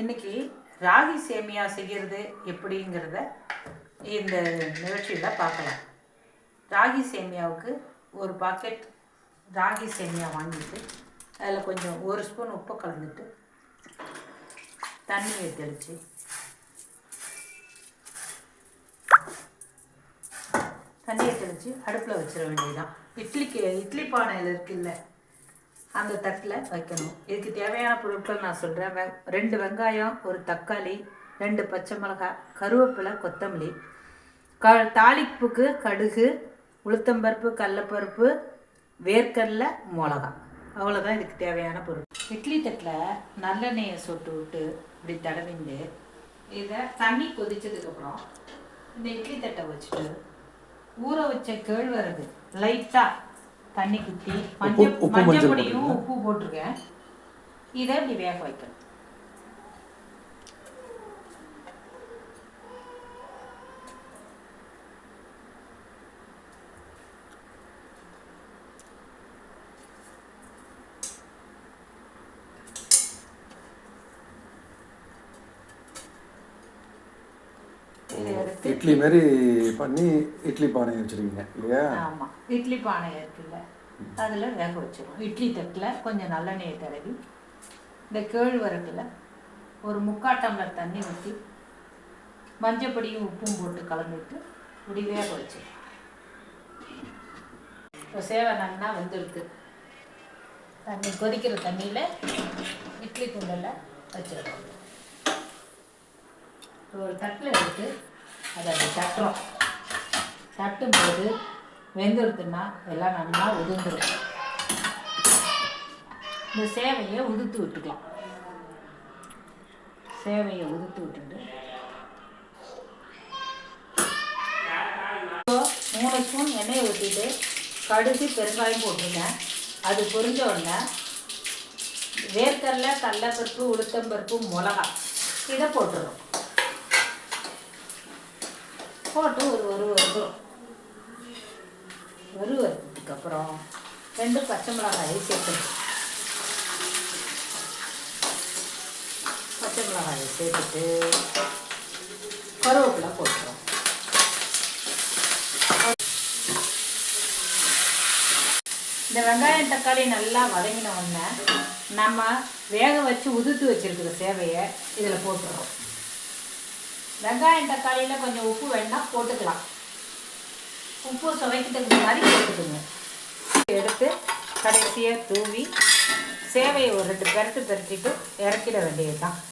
இன்னைக்கு ராகி சேமியா செய்கிறது எப்படிங்கிறத இந்த நிகழ்ச்சியில் பார்க்கலாம். ராகி சேமியாவுக்கு ஒரு பாக்கெட் ராகி சேமியா வாங்கிட்டு அதில் கொஞ்சம் ஒரு ஸ்பூன் உப்பு கலந்துட்டு தண்ணியை தெளித்து தண்ணியை தெளித்து அடுப்பில் வச்சிட வேண்டியதுதான். இட்லிக்கு இட்லி பானையில் இருக்குல்ல அந்த தட்டில் வைக்கணும். இதுக்கு தேவையான பொருட்கள் நான் சொல்கிறேன் வெ ரெண்டு வெங்காயம் ஒரு தக்காளி ரெண்டு பச்சை மிளகாய் கருவேப்பிலை கொத்தமல்லி. க தாளிப்புக்கு கடுகு உளுத்தம்பருப்பு கடலப்பருப்பு வேர்க்கடலை மிளகா. அவ்வளோதான் இதுக்கு தேவையான பொருள். இட்லி தட்டில் நல்லெண்ணெயை சொட்டு விட்டு இப்படி தடவிண்டு இதை தண்ணி கொதிச்சதுக்கப்புறம் இந்த இட்லி தட்டை வச்சுட்டு ஊற வச்ச கேழ்வரகு லைட்டாக தண்ணி குத்தி மஞ்சள் மஞ்சள் பொடியும் உப்பு போட்டிருக்கேன். இதை இப்படி வேக வைக்கணும். இட்லி மாதிரி பண்ணி இட்லி பானை வச்சிருக்கீங்க இல்லையா? ஆமாம் இட்லி பானை இருக்குல்ல அதில் வேக வச்சிடும் இட்லி தட்டில் கொஞ்சம் நல்லெண்ணெயை தடவி இந்த கேழ்வரகுல ஒரு முக்கால் டம்ளர் தண்ணி ஊற்றி மஞ்சப்பொடியும் உப்பும் போட்டு கலந்துட்டு இப்படி வேக வச்சிடும் இப்போ சேவை நல்லா வெந்திருக்கு. தண்ணி கொதிக்கிற தண்ணியில் இட்லி குண்டலில் வச்சிடணும் ஒரு தட்டில் எடுத்து அதை அப்படி தட்டுறோம். தட்டும்போது வெந்துடுதுன்னா எல்லாம் நல்லா உதிர்ந்துடும் இந்த சேவையை உதுத்து விட்டுக்கலாம். சேவையை உதுத்து விட்டுட்டு. மூணு ஸ்பூன் எண்ணெயை ஊற்றிட்டு கடுகு பெருங்காயம் போட்டுருந்தேன் அது பொரிஞ்ச உடனே வேர்க்கடலை கடலைப்பருப்பு உளுத்தம்பருப்பு மிளகா இதை போட்டுருவோம் போட்டு ஒரு ஒரு வருகிறோம் வருவதுக்கு அப்புறம் ரெண்டு பச்சை மிளகாயை சேர்த்துக்கணும் பச்சை மிளகாயை சேர்த்துட்டு கருவேப்பிலை போட்டுரும் இந்த வெங்காயம் தக்காளி நல்லா வதங்கின உடனே நம்ம வேக வச்சு உதுத்து வச்சிருக்கிற சேவையை இதில் போட்டுடுறோம். வெங்காயம் தக்காளியில் கொஞ்சம் உப்பு வேணா போட்டுக்கலாம். உப்பு சுவைக்கிறதுக்கு மாதிரி போட்டுக்கோங்க. எடுத்து கடைசியாக தூவி சேவையை ஒரு ரெண்டு பெருத்து பெரட்டிட்டு இறக்கிட வேண்டியது தான்